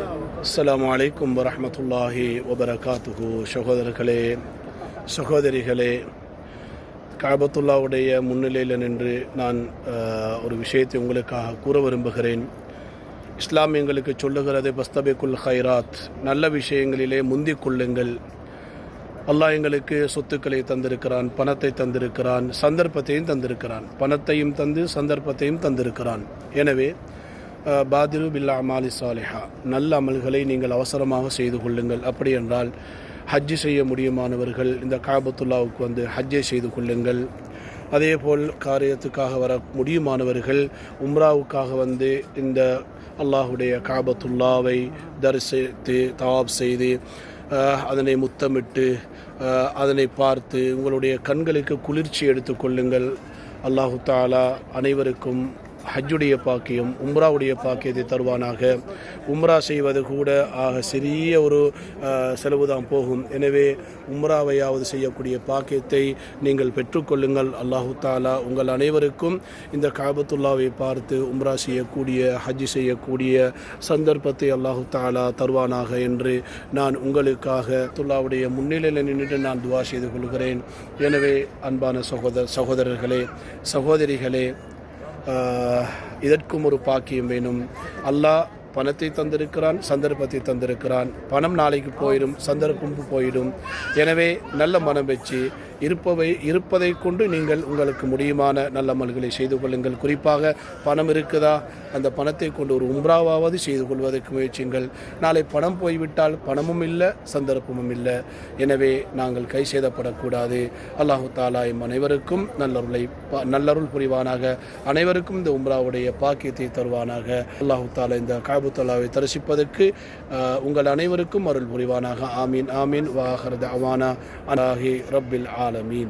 அஸ்லாம் வலைக்கம் வரமத்துல்லாஹி வபரகாத்துகு சகோதரர்களே சகோதரிகளே காபத்துல்லாவுடைய முன்னிலையில் நின்று நான் ஒரு விஷயத்தை உங்களுக்காக கூற விரும்புகிறேன். இஸ்லாம் எங்களுக்கு சொல்லுகிறது பஸ்தபிகுல் ஹைராத் நல்ல விஷயங்களிலே முந்திக் கொள்ளுங்கள். அல்லாஹ் எங்களுக்கு சொத்துக்களை தந்திருக்கிறான் பணத்தை தந்திருக்கிறான் சந்தர்ப்பத்தையும் தந்திருக்கிறான். பணத்தையும் தந்து சந்தர்ப்பத்தையும் தந்திருக்கிறான். எனவே பாதிரு பில்லா அமாலி சாலிஹா. நல்ல அமல்களை நீங்கள் அவசரமாக செய்து கொள்ளுங்கள். அப்படி என்றால் ஹஜ்ஜு செய்ய முடியுமானவர்கள் இந்த காபத்துல்லாவுக்கு வந்து ஹஜ்ஜை செய்து கொள்ளுங்கள். அதேபோல் காரியத்துக்காக வர முடியுமானவர்கள் உம்ராவுக்காக வந்து இந்த அல்லாஹுடைய காபத்துல்லாவை தரிசித்து தவாப் செய்து அதனை முத்தமிட்டு அதனை பார்த்து உங்களுடைய கண்களுக்கு குளிர்ச்சி எடுத்துக்கொள்ளுங்கள் அல்லாஹு தாலா அனைவருக்கும் ஹஜ்ஜுடைய பாக்கியம் உம்ராவுடைய பாக்கியத்தை தருவானாக. உம்ரா செய்வது கூட ஆக சிறிய ஒரு செலவு தான் போகும். எனவே உம்ராவையாவது செய்யக்கூடிய பாக்கியத்தை நீங்கள் பெற்றுக்கொள்ளுங்கள். அல்லாஹு தாலா உங்கள் அனைவருக்கும் இந்த காபத்துல்லாவை பார்த்து உம்ரா செய்யக்கூடிய ஹஜ் செய்யக்கூடிய சந்தர்ப்பத்தை அல்லாஹு தாலா தருவானாக என்று நான் உங்களுக்காக துல்லாவுடைய முன்னிலையில் நின்று நான் துவா செய்து கொள்கிறேன். எனவே அன்பான சகோதர சகோதரர்களே சகோதரிகளே இதற்கும் ஒரு பாக்கியம் வேணும். அல்லாஹ் பணத்தை தந்திருக்கிறான் சந்தர்ப்பத்தை தந்திருக்கிறான். பணம் நாளைக்கு போயிடும் சந்தர்ப்பம் போயிடும். எனவே நல்ல மனம் வச்சு இருப்பவை இருப்பதை கொண்டு நீங்கள் உங்களுக்கு முடியுமான நல்ல அமல்களை செய்து கொள்ளுங்கள். குறிப்பாக பணம் இருக்குதா? அந்த பணத்தை கொண்டு ஒரு உம்ராவாவது செய்து கொள்வதற்கு முயற்சிங்கள் நாளை பணம் போய்விட்டால் பணமும் இல்லை சந்தர்ப்பமும் இல்லை. எனவே நாங்கள் கை சேதப்படக்கூடாது. அல்லாஹு தாலா எம் அனைவருக்கும் நல்லருளை ப- நல்லருள் புரிவானாக. அனைவருக்கும் இந்த உம்ராவுடைய பாக்கியத்தை தருவானாக. அல்லாஹு தாலா இந்த காபுத்தலாவை தரிசிப்பதற்கு உங்கள் அனைவருக்கும் அருள் புரிவானாக. ஆமீன் ஆமீன். வாஹர் அவானா அலாஹி ரப்பில் ஆ العالمين.